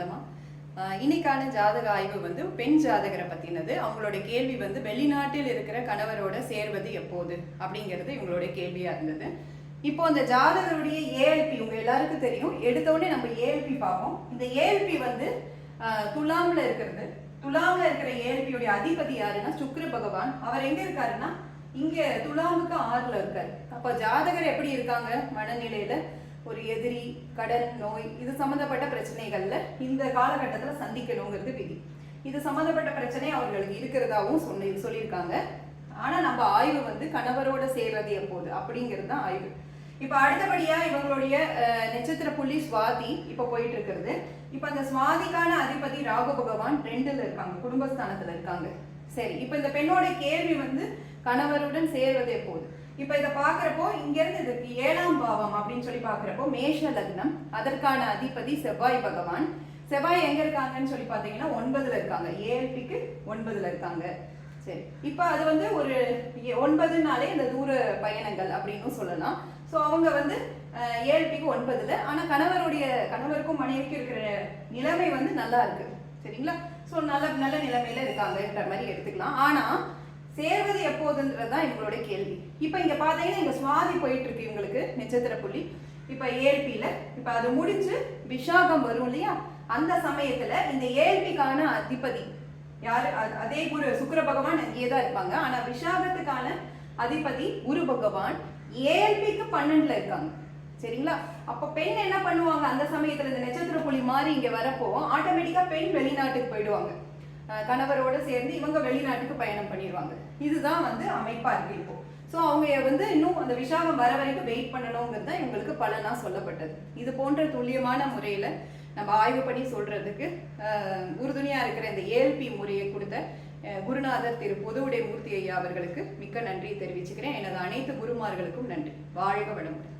நலமா இன்னைக்கான ஜாதக ஆய்வு வந்து பெண் ஜாதகரை பத்தினது. அவங்களோட கேள்வி வந்து வெளிநாட்டில் இருக்கிற கணவரோட சேர்வது எப்போது அப்படிங்கிறது இவங்களோட கேள்வியா இருந்தது. இப்போ அந்த ஜாதகருடைய ஏஎல்பி உங்க எல்லாருக்கும் தெரியும். எடுத்தோடனே நம்ம ஏஎல்பி பார்ப்போம். இந்த ஏஎல்பி வந்து ஆஹ் துலாம்ல இருக்கிறது. துலாம்ல இருக்கிற ஏஎல்பியுடைய அதிபதி யாருன்னா சுக்ர பகவான். அவர் எங்க இருக்காருன்னா இங்க துலாமுக்கு ஆறுல இருக்காரு. அப்ப ஜாதகர் எப்படி இருக்காங்க மனநிலையில? ஒரு எதிரி கடன் நோய் இது சம்மந்தப்பட்ட பிரச்சனைகளில் இந்த காலகட்டத்தில் சந்திக்கணுங்கிறது விதி. இது சம்மந்தப்பட்ட பிரச்சனை அவர்களுக்கு இருக்கிறதாவும் சொன்ன சொல்லியிருக்காங்க. ஆனால் நம்ம ஆய்வு வந்து கணவரோட சேர்றது எப்போது? அப்படிங்கிறது தான் ஆய்வு. இப்போ அடுத்தபடியாக இவங்களுடைய நட்சத்திர புள்ளி சுவாதி இப்போ போயிட்டு இருக்கிறது இப்போ அந்த சுவாதிக்கான அதிபதி ராகு பகவான் ரெண்டில் இருக்காங்க குடும்பஸ்தானத்தில் இருக்காங்க. சரி இப்போ இந்த பெண்ணோட கேள்வி வந்து கணவருடன் சேர்வது எப்போது? இப்போ இதை பார்க்குறப்போ இங்கேருந்து இதுக்கு ஏழாம் பாவம் அப்படின்னு சொல்லி பார்க்குறப்போ மேஷ லக்னம் அதற்கான அதிபதி செவ்வாய் பகவான். செவ்வாய் எங்க இருக்காங்கன்னு சொல்லி பார்த்தீங்கன்னா ஒன்பதுல இருக்காங்க. ஏஎல்பிக்கு ஒன்பதுல இருக்காங்க. சரி. இப்போ அது வந்து ஒரு ஒன்பதுனாலே இந்த தூர பயணங்கள் அப்படின்னு சொல்லலாம். ஸோ அவங்க வந்து ஏஎல்பிக்கு ஒன்பதுல. ஆனால் கணவருடைய கணவருக்கும் மனைவிக்கும் இருக்கிற நிலைமை வந்து நல்லா இருக்கு. சரிங்களா? ஸோ நல்ல நல்ல நிலைமையில இருக்காங்கன்ற மாதிரி எடுத்துக்கலாம். ஆனால் சேர்வது எப்போதுன்றது தான் இவங்களுடைய கேள்வி. இப்போ இங்கே பார்த்தீங்கன்னா இங்கே சுவாதி போயிட்டு இருக்கு இவங்களுக்கு நட்சத்திர புள்ளி. இப்போ ஏழ்பியில் இப்போ அது முடிஞ்சு விஷாகம் வரும் இல்லையா? அந்த சமயத்தில் இந்த ஏழ்பிக்கான அதிபதி யார்? அதே குரு சுக்கர பகவான் அங்கேயே தான் இருப்பாங்க. ஆனால் விஷாகத்துக்கான அதிபதி குரு பகவான் ஏழ்பிக்கு பன்னெண்டுல இருக்காங்க. சரிங்களா? அப்போ பெண் என்ன பண்ணுவாங்க? அந்த சமயத்தில் இந்த நட்சத்திர புள்ளி மாதிரி இங்கே வரப்போ ஆட்டோமேட்டிக்காக பெண் வெளிநாட்டுக்கு போயிடுவாங்க. கணவரோட சேர்ந்து இவங்க வெளிநாட்டுக்கு பயணம் பண்ணிடுவாங்க இதுதான் வந்து அமைப்பாக இருக்கு இப்போ. ஸோ அவங்க வந்து இன்னும் அந்த விஷாகம் வர வரைக்கும் வெயிட் பண்ணணுங்கிறது தான் இவங்களுக்கு பலனாக சொல்லப்பட்டது. இது போன்ற துல்லியமான முறையில் நம்ம ஆய்வு பண்ணி சொல்கிறதுக்கு உறுதுணையாக இருக்கிற இந்த ஏஎல்பி முறையை கொடுத்த குருநாதர் திரு பொதுவுடை மூர்த்தி ஐயா அவர்களுக்கு மிக்க நன்றி தெரிவிச்சுக்கிறேன். எனது அனைத்து குருமார்களுக்கும் நன்றி. வாழ்க வளமுடன்.